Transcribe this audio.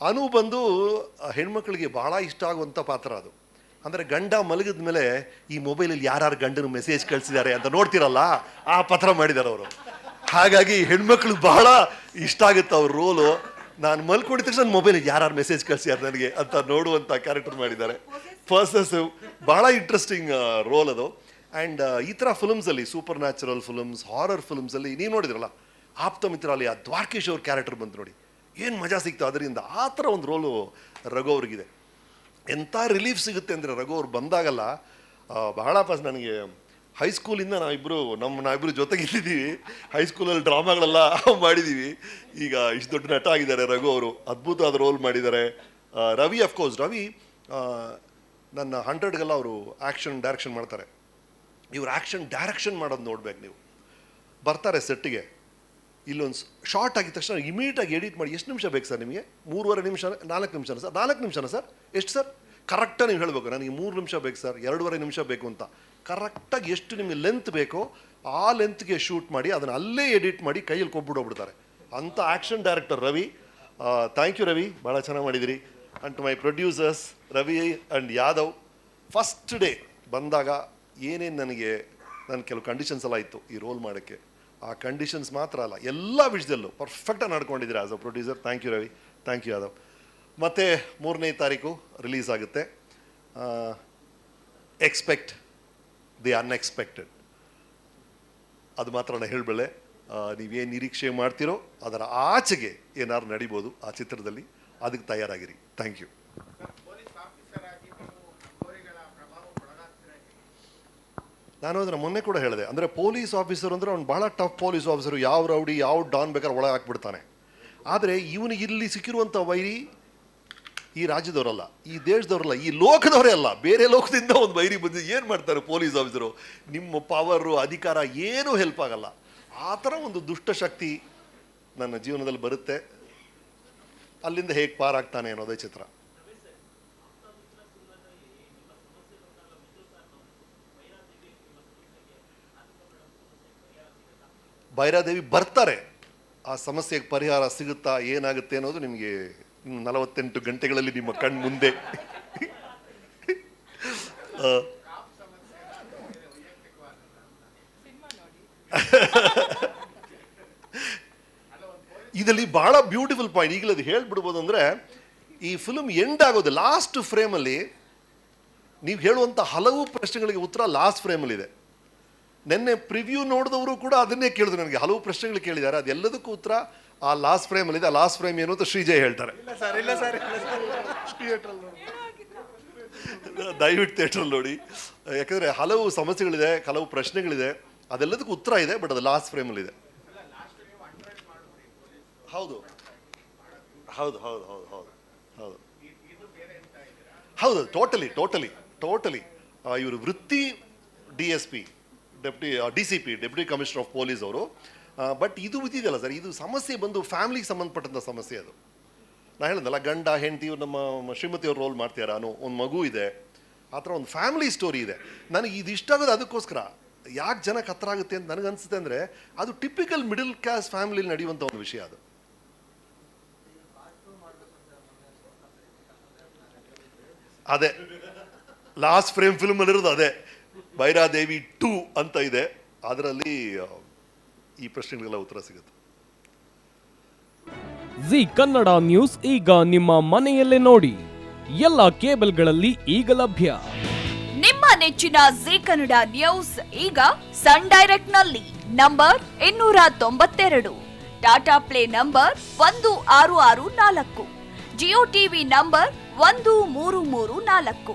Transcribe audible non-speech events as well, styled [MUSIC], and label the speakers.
Speaker 1: ಅನು ಬಂದು ಹೆಣ್ಮಕ್ಳಿಗೆ ಬಹಳ ಇಷ್ಟ ಆಗುವಂಥ ಪಾತ್ರ ಅದು. ಅಂದರೆ ಗಂಡ ಮಲಗಿದ ಮೇಲೆ ಈ ಮೊಬೈಲಲ್ಲಿ ಯಾರ್ಯಾರು ಗಂಡನ ಮೆಸೇಜ್ ಕಳಿಸಿದ್ದಾರೆ ಅಂತ ನೋಡ್ತಿರಲ್ಲ, ಆ ಪಾತ್ರ ಮಾಡಿದ್ದಾರೆ ಅವರು. ಹಾಗಾಗಿ ಹೆಣ್ಮಕ್ಳು ಬಹಳ ಇಷ್ಟ ಆಗುತ್ತೆ ಅವ್ರ ರೋಲು ನಾನು ಮಲ್ಕೊಂಡಿದ ತಕ್ಷಣ ಮೊಬೈಲಿಗೆ ಯಾರ್ಯಾರು ಮೆಸೇಜ್ ಕಳಿಸಿದ್ದಾರೆ ನನಗೆ ಅಂತ ನೋಡುವಂಥ ಕ್ಯಾರೆಕ್ಟರ್ ಮಾಡಿದ್ದಾರೆ. ಪರ್ಸಸಿವ್ ಭಾಳ ಇಂಟ್ರೆಸ್ಟಿಂಗ್ ರೋಲ್ ಅದು. ಆ್ಯಂಡ್ ಈ ಥರ ಫಿಲ್ಮ್ಸಲ್ಲಿ ಸೂಪರ್ ನ್ಯಾಚುರಲ್ ಫಿಲ್ಮ್ಸ್ ಹಾರರ್ ಫಿಲ್ಮ್ಸಲ್ಲಿ ನೀವು ನೋಡಿದ್ರಲ್ಲ, ಆಪ್ತ ಮಿತ್ರ ಅಲ್ಲಿ ಆ ದ್ವಾರಕೇಶ್ ಅವ್ರ ಕ್ಯಾರೆಕ್ಟರ್ ಬಂತು ನೋಡಿ. ಏನು ಮಜಾ ಸಿಕ್ತು ಅದರಿಂದ? ಆ ಥರ ಒಂದು ರೋಲು ರಘು ಅವ್ರಿಗಿದೆ. ಎಂಥ ರಿಲೀಫ್ ಸಿಗುತ್ತೆ ಅಂದರೆ ರಘು ಅವ್ರು ಬಂದಾಗಲ್ಲ ಬಹಳ ಫಸ್ಟ್ ನನಗೆ ಹೈಸ್ಕೂಲಿಂದ ನಾವಿಬ್ಬರು ನಮ್ಮ ನಾವಿಬ್ಬರು ಜೊತೆಗಿದ್ದೀವಿ. ಹೈಸ್ಕೂಲಲ್ಲಿ ಡ್ರಾಮಾಗಳೆಲ್ಲ [LAUGHS] ಮಾಡಿದ್ದೀವಿ ಈಗ ಇಷ್ಟು ದೊಡ್ಡ ನಟ ಆಗಿದ್ದಾರೆ ರಘು ಅವರು. ಅದ್ಭುತವಾದ ರೋಲ್ ಮಾಡಿದ್ದಾರೆ. ರವಿ ಅಫ್ಕೋರ್ಸ್ ರವಿ ನನ್ನ ಹಂಡ್ರೆಡ್ಗೆಲ್ಲ ಅವರು ಆ್ಯಕ್ಷನ್ ಡೈರೆಕ್ಷನ್ ಮಾಡ್ತಾರೆ. ಇವ್ರು ಆ್ಯಕ್ಷನ್ ಡೈರೆಕ್ಷನ್ ಮಾಡೋದು ನೋಡ್ಬೇಕು ನೀವು. ಬರ್ತಾರೆ ಸೆಟ್ಟಿಗೆ ಇಲ್ಲೊಂದು ಶಾರ್ಟ್ ಆಗಿದ ತಕ್ಷಣ ಇಮಿಡಿಯೇಟಾಗಿ ಎಡಿಟ್ ಮಾಡಿ ಎಷ್ಟು ನಿಮಿಷ ಬೇಕು ಸರ್ ನಿಮಗೆ? ಮೂರುವರೆ ನಿಮಿಷ, ನಾಲ್ಕು ನಿಮಿಷನ ಸರ್? ನಾಲ್ಕು ನಿಮಿಷನ ಸರ್? ಎಷ್ಟು ಸರ್? ಕರೆಕ್ಟಾಗಿ ನೀವು ಹೇಳಬೇಕು, ನನಗೆ ಮೂರು ನಿಮಿಷ ಬೇಕು ಸರ್, ಎರಡೂವರೆ ನಿಮಿಷ ಬೇಕು ಅಂತ. ಕರೆಕ್ಟಾಗಿ ಎಷ್ಟು ನಿಮಗೆ ಲೆಂತ್ ಬೇಕೋ ಆ ಲೆಂತ್ಗೆ ಶೂಟ್ ಮಾಡಿ ಅದನ್ನು ಅಲ್ಲೇ ಎಡಿಟ್ ಮಾಡಿ ಕೈಯಲ್ಲಿ ಕೊಬ್ಬಿಡೋಗ್ಬಿಡ್ತಾರೆ ಅಂಥ action director Ravi thank you Ravi ಭಾಳ ಚೆನ್ನಾಗಿ ಮಾಡಿದಿರಿ. And to my producers Ravi and Yadav first day ಬಂದಾಗ ಏನೇನು ನನಗೆ ನನ್ನ ಕೆಲವು ಕಂಡೀಷನ್ಸ್ ಎಲ್ಲ ಇತ್ತು ಈ ರೋಲ್ ಮಾಡೋಕ್ಕೆ. ಆ ಕಂಡೀಷನ್ಸ್ ಮಾತ್ರ ಅಲ್ಲ, ಎಲ್ಲ ವಿಷಯದಲ್ಲೂ ಪರ್ಫೆಕ್ಟಾಗಿ ನಡ್ಕೊಂಡಿದ್ದೀರಾ as a producer thank you Ravi thank you Yadav ಮತ್ತು ಮೂರನೇ ತಾರೀಕು ರಿಲೀಸ್ ಆಗುತ್ತೆ. ಎಕ್ಸ್ಪೆಕ್ಟ್ ದಿ ಅನ್ಎಕ್ಸ್ಪೆಕ್ಟೆಡ್ ಅದು ಮಾತ್ರ ನಾನು ಹೇಳಬಲ್ಲೆ ನೀವೇನು ನಿರೀಕ್ಷೆ ಮಾಡ್ತೀರೋ ಅದರ ಆಚೆಗೆ ಏನಾದ್ರು ನಡಿಬೋದು ಆ ಚಿತ್ರದಲ್ಲಿ. ಅದಕ್ಕೆ ತಯಾರಾಗಿರಿ. ಥ್ಯಾಂಕ್ ಯು
Speaker 2: ಪೊಲೀಸ್ ಆಫೀಸರ್ ಆಗಿ ನೀವು ಗೋರಿಗಳ ಪ್ರಭಾವಕ್ಕೆ ಒಳಗಾಗ್ತೀರಾ
Speaker 1: ನಾನು ಅದನ್ನು ಮೊನ್ನೆ ಕೂಡ ಹೇಳಿದೆ. ಅಂದರೆ ಪೊಲೀಸ್ ಆಫೀಸರ್ ಅಂದರೆ ಅವ್ನು ಭಾಳ ಟಫ್ ಪೊಲೀಸ್ ಆಫೀಸರು ಯಾವ ರೌಡಿ, ಯಾವ ಡಾನ್ ಬೇಕಾದ್ರೆ ಒಳಗೆ ಹಾಕ್ಬಿಡ್ತಾನೆ. ಆದರೆ ಇವನಿಗೆ ಇಲ್ಲಿ ಸಿಕ್ಕಿರುವಂಥ ವೈರಿ ಈ ರಾಜ್ಯದವರಲ್ಲ, ಈ ದೇಶದವರಲ್ಲ, ಈ ಲೋಕದವರೇ ಅಲ್ಲ. ಬೇರೆ ಲೋಕದಿಂದ ಒಂದು ವೈರಿ ಬಂದು ಏನು ಮಾಡ್ತಾರೆ ಪೊಲೀಸ್ ಆಫೀಸರು ನಿಮ್ಮ ಪವರು ಅಧಿಕಾರ ಏನೂ ಹೆಲ್ಪ್ ಆಗಲ್ಲ. ಆ ಥರ ಒಂದು ದುಷ್ಟಶಕ್ತಿ ನನ್ನ ಜೀವನದಲ್ಲಿ ಬರುತ್ತೆ. ಅಲ್ಲಿಂದ ಹೇಗೆ ಪಾರಾಗ್ತಾನೆ ಅನ್ನೋದೇ ಚಿತ್ರ. ಭೈರಾದೇವಿ ಬರ್ತಾರೆ, ಆ ಸಮಸ್ಯೆಗೆ ಪರಿಹಾರ ಸಿಗುತ್ತಾ, ಏನಾಗುತ್ತೆ ಅನ್ನೋದು ನಿಮಗೆ ನಲವತ್ತೆಂಟು ಗಂಟೆಗಳಲ್ಲಿ ನಿಮ್ಮ ಕಣ್ಣು ಮುಂದೆ ಇದರಲ್ಲಿ ಬಹಳ ಬ್ಯೂಟಿಫುಲ್ ಪಾಯಿಂಟ್ ಈಗಲೇ ಅದು ಹೇಳ್ಬಿಡ್ಬೋದು ಅಂದರೆ, ಈ ಫಿಲ್ಮ್ ಎಂಡ್ ಆಗೋದು ಲಾಸ್ಟ್ ಫ್ರೇಮಲ್ಲಿ ನೀವು ಹೇಳುವಂಥ ಹಲವು ಪ್ರಶ್ನೆಗಳಿಗೆ ಉತ್ತರ ಲಾಸ್ಟ್ ಫ್ರೇಮಲ್ಲಿದೆ ನಿನ್ನೆ ಪ್ರಿವ್ಯೂ ನೋಡಿದವರು ಕೂಡ ಅದನ್ನೇ ಕೇಳಿದ್ರು ನನಗೆ. ಹಲವು ಪ್ರಶ್ನೆಗಳು ಕೇಳಿದ್ದಾರೆ. ಅದೆಲ್ಲದಕ್ಕೂ ಉತ್ತರ ಆ ಲಾಸ್ಟ್ ಫ್ರೇಮಲ್ಲಿದೆ ಆ ಲಾಸ್ಟ್ ಫ್ರೇಮ್ ಏನು ಅಂತ ಶ್ರೀಜಯ್ ಹೇಳ್ತಾರೆ.
Speaker 2: ಇಲ್ಲ ಸರ್ ಇಲ್ಲ ಸರ್
Speaker 1: ದಯವಿಟ್ಟು ಥಿಯೇಟ್ರಲ್ಲಿ ನೋಡಿ. ಯಾಕಂದರೆ ಹಲವು ಸಮಸ್ಯೆಗಳಿದೆ ಹಲವು ಪ್ರಶ್ನೆಗಳಿದೆ. ಅದೆಲ್ಲದಕ್ಕೂ ಉತ್ತರ ಇದೆ ಬಟ್ ಅದು ಲಾಸ್ಟ್ ಫ್ರೇಮಲ್ಲಿದೆ ಹೌದು. ಹೌದು ಹೌದು ಹೌದು ಹೌದು ಹೌದು. ಹೌದು ಟೋಟಲಿ ಟೋಟಲಿ ಟೋಟಲಿ ಇವರು ವೃತ್ತಿ D S P deputy D C P deputy commissioner of police ಅವರು. ಬಟ್ ಇದು ಇದೆಯಲ್ಲ ಸರ್, ಇದು ಸಮಸ್ಯೆ ಬಂದು ಫ್ಯಾಮಿಲಿಗೆ ಸಂಬಂಧಪಟ್ಟಂಥ ಸಮಸ್ಯೆ ಅದು. ನಾನು ಹೇಳಿದ್ನಲ್ಲ, ಗಂಡ, ಹೆಂಡತಿ ನಮ್ಮ ಶ್ರೀಮತಿಯವ್ರು ರೋಲ್ ಮಾಡ್ತಿದ್ದಾರೆ ಅನ್ನೋ ಒಂದು ಮಗು ಇದೆ. ಆ ಥರ ಒಂದು ಫ್ಯಾಮಿಲಿ ಸ್ಟೋರಿ ಇದೆ. ನನಗೆ ಇದು ಇಷ್ಟ ಆಗೋದು ಅದಕ್ಕೋಸ್ಕರ. ಯಾಕೆ ಜನಕ್ಕೆ ಹತ್ರ ಆಗುತ್ತೆ ಅಂತ ನನಗೆ ಅನಿಸುತ್ತೆ ಅಂದರೆ, ಅದು ಟಿಪಿಕಲ್ ಮಿಡಲ್ ಕ್ಲಾಸ್ ಫ್ಯಾಮಿಲಿಲಿ ನಡೆಯುವಂಥ ಒಂದು ವಿಷಯ ಅದು. ಅದೇ. ಲಾಸ್ಟ್ ಫ್ರೇಮ್ ಫಿಲ್ಮಲ್ಲಿರೋದು ಅದೇ. ಭೈರಾದೇವಿ ಟೂ ಅಂತ ಇದೆ. ಅದರಲ್ಲಿ ಈ ಪ್ರಶ್ನೆಗಳಿಗೆಲ್ಲ ಉತ್ತರ ಸಿಗುತ್ತೆ.
Speaker 3: ಜಿ ಕನ್ನಡ ನ್ಯೂಸ್ ಈಗ ನಿಮ್ಮ ಮನೆಯಲ್ಲೇ ನೋಡಿ. ಎಲ್ಲ ಕೇಬಲ್ಗಳಲ್ಲಿ ಈಗ ಲಭ್ಯ.
Speaker 4: ನಿಮ್ಮ ನೆಚ್ಚಿನ ಜಿ ಕನ್ನಡ ನ್ಯೂಸ್ ಈಗ ಸನ್ ಡೈರೆಕ್ಟ್ನಲ್ಲಿ ನಂಬರ್ ಇನ್ನೂರ ತೊಂಬತ್ತೆರಡು. ಟಾಟಾ ಪ್ಲೇ ನಂಬರ್ ಒಂದು ಆರು ಆರು ನಾಲ್ಕು. ಜಿಯೋ ಟಿವಿ ನಂಬರ್ ಒಂದು ಮೂರು ಮೂರು ನಾಲ್ಕು.